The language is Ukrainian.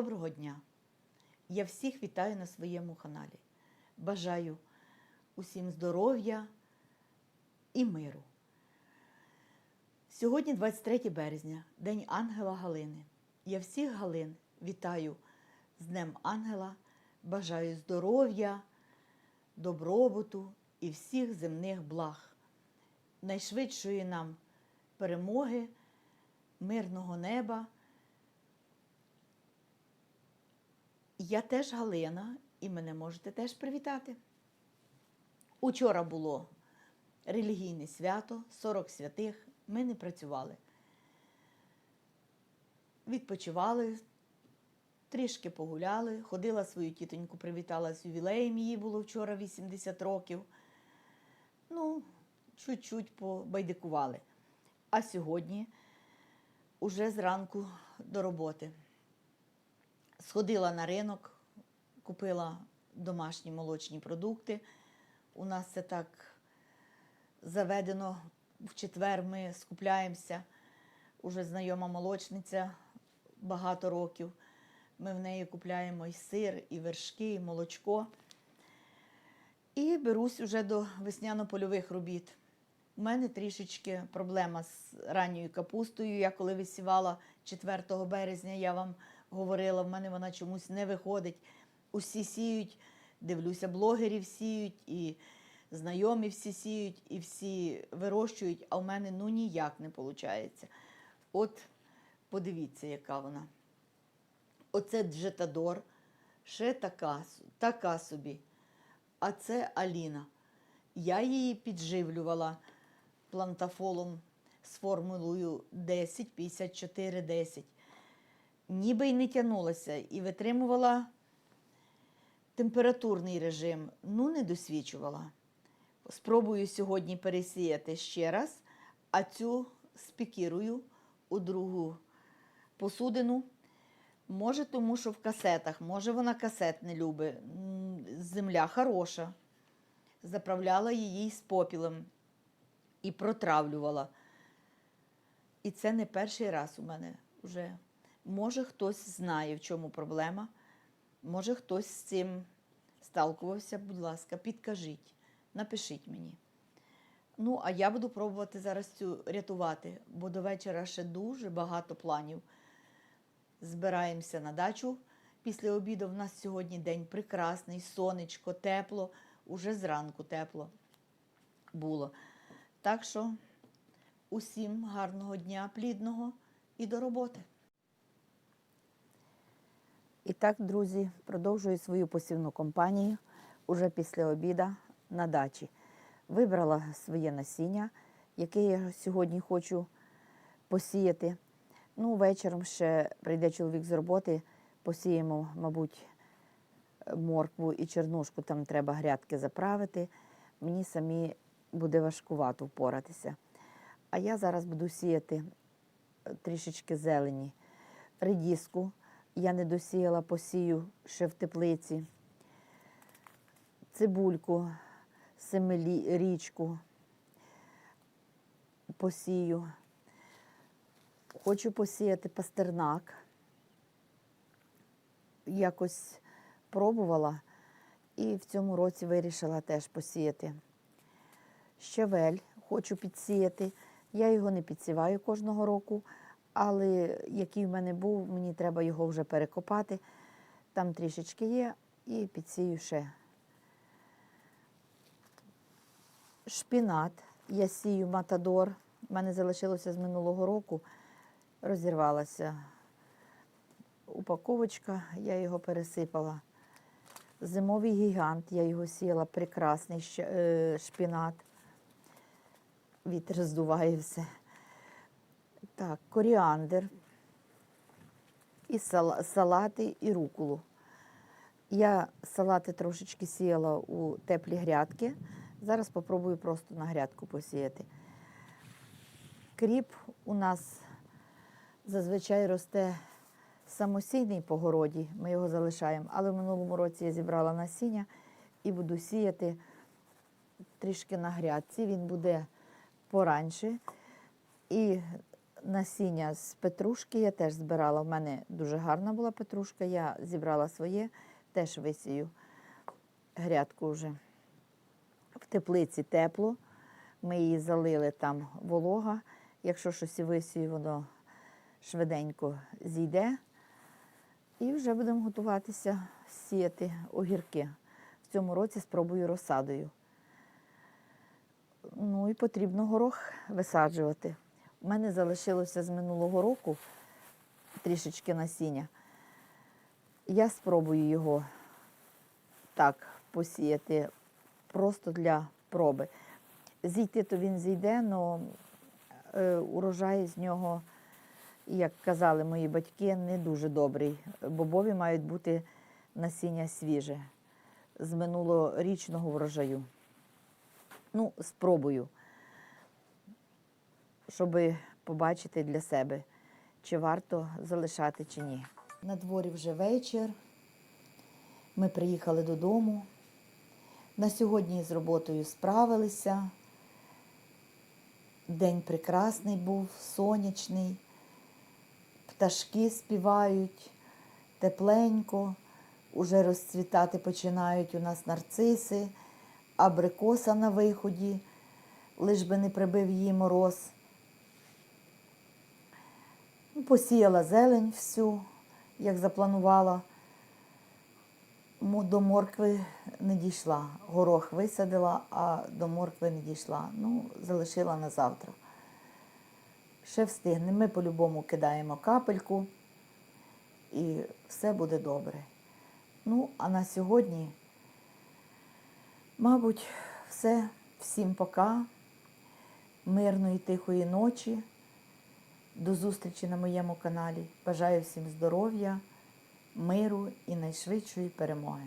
Доброго дня! Я всіх вітаю на своєму каналі. Бажаю усім здоров'я і миру. Сьогодні 23 березня, День Ангела Галини. Я всіх Галин вітаю з Днем Ангела, бажаю здоров'я, добробуту і всіх земних благ, найшвидшої нам перемоги, мирного неба. Я теж Галина, і мене можете теж привітати. Учора було релігійне свято, 40 святих. Ми не працювали. Відпочивали, трішки погуляли, ходила свою тітоньку, привітала з ювілеєм, їй було вчора 80 років. Ну, чуть-чуть побайдикували. А сьогодні уже зранку до роботи. Сходила на ринок, купила домашні молочні продукти. У нас це так заведено. В четвер ми скупляємося. Уже знайома молочниця багато років. Ми в неї купляємо і сир, і вершки, і молочко. І берусь уже до весняно-польових робіт. У мене трішечки проблема з ранньою капустою. Я коли висівала 4 березня, я вам говорила, в мене вона чомусь не виходить. Усі сіють, дивлюся, блогерів сіють, і знайомі всі сіють, і всі вирощують, а в мене ну ніяк не виходить. От подивіться, яка вона. Оце Джетадор, ще така, така собі. А це Аліна. Я її підживлювала плантафолом з формулою 10, 54, 10. Ніби й не тягнулася і витримувала температурний режим, ну не досвідчувала. Спробую сьогодні пересіяти ще раз, а цю спікірую у другу посудину. Може, тому що в касетах, може, вона касет не любить. Земля хороша. Заправляла її з попілом і протравлювала. І це не перший раз у мене вже. Може, хтось знає, в чому проблема. Може, хтось з цим сталкувався, будь ласка, підкажіть, напишіть мені. Ну, а я буду пробувати зараз цю рятувати, бо до вечора ще дуже багато планів. Збираємося на дачу після обіду. В нас сьогодні день прекрасний, сонечко, тепло, уже зранку тепло було. Так що усім гарного дня, плідного і до роботи. І так, друзі, продовжую свою посівну кампанію уже після обіда на дачі. Вибрала своє насіння, яке я сьогодні хочу посіяти. Ну, вечором ще прийде чоловік з роботи, посіємо, мабуть, моркву і чернушку, там треба грядки заправити. Мені самі буде важкувато впоратися. А я зараз буду сіяти е, трішечки зелені, редіску. Я не досіяла, посію ще в теплиці, цибульку, семирічку посію. Хочу посіяти пастернак. Якось пробувала і в цьому році вирішила теж посіяти. Щавель хочу підсіяти. Я його не підсіваю кожного року, але який в мене був, мені треба його вже перекопати. Там трішечки є і підсію ще. Шпінат. Я сію матадор. У мене залишилося з минулого року. Розірвалася упаковочка, я його пересипала. Зимовий гігант, я його сіяла, прекрасний е, шпінат. Вітер здуває все. Так, коріандр, і сала- салати, і рукулу. Я салати трошечки сіяла у теплі грядки. Зараз спробую просто на грядку посіяти. Кріп у нас зазвичай росте самосійний по городі, ми його залишаємо. Але в минулому році я зібрала насіння і буду сіяти трішки на грядці. Він буде пораньше. І насіння з петрушки я теж збирала. У мене дуже гарна була петрушка. Я зібрала своє, теж висію грядку вже. В теплиці тепло. Ми її залили там волога. Якщо щось висію, воно швиденько зійде. І вже будемо готуватися сіяти огірки. В цьому році спробую розсадою. Ну і потрібно горох висаджувати. У мене залишилося з минулого року трішечки насіння. Я спробую його так посіяти просто для проби. Зійти то він зійде, але урожай з нього, як казали мої батьки, не дуже добрий. Бобові мають бути насіння свіже з минулорічного врожаю. Ну, спробую, щоб побачити для себе, чи варто залишати, чи ні. На дворі вже вечір. Ми приїхали додому. На сьогодні з роботою справилися. День прекрасний був, сонячний, пташки співають, тепленько, уже розцвітати починають у нас нарциси, абрикоса на виході, лиш би не прибив її мороз. Посіяла зелень всю, як запланувала. До моркви не дійшла. Горох висадила, а до моркви не дійшла. Ну, залишила на завтра. Ще встигне. Ми по-любому кидаємо капельку і все буде добре. Ну, а на сьогодні, мабуть, все. Всім пока. Мирної, тихої ночі. До зустрічі на моєму каналі. Бажаю всім здоров'я, миру і найшвидшої перемоги.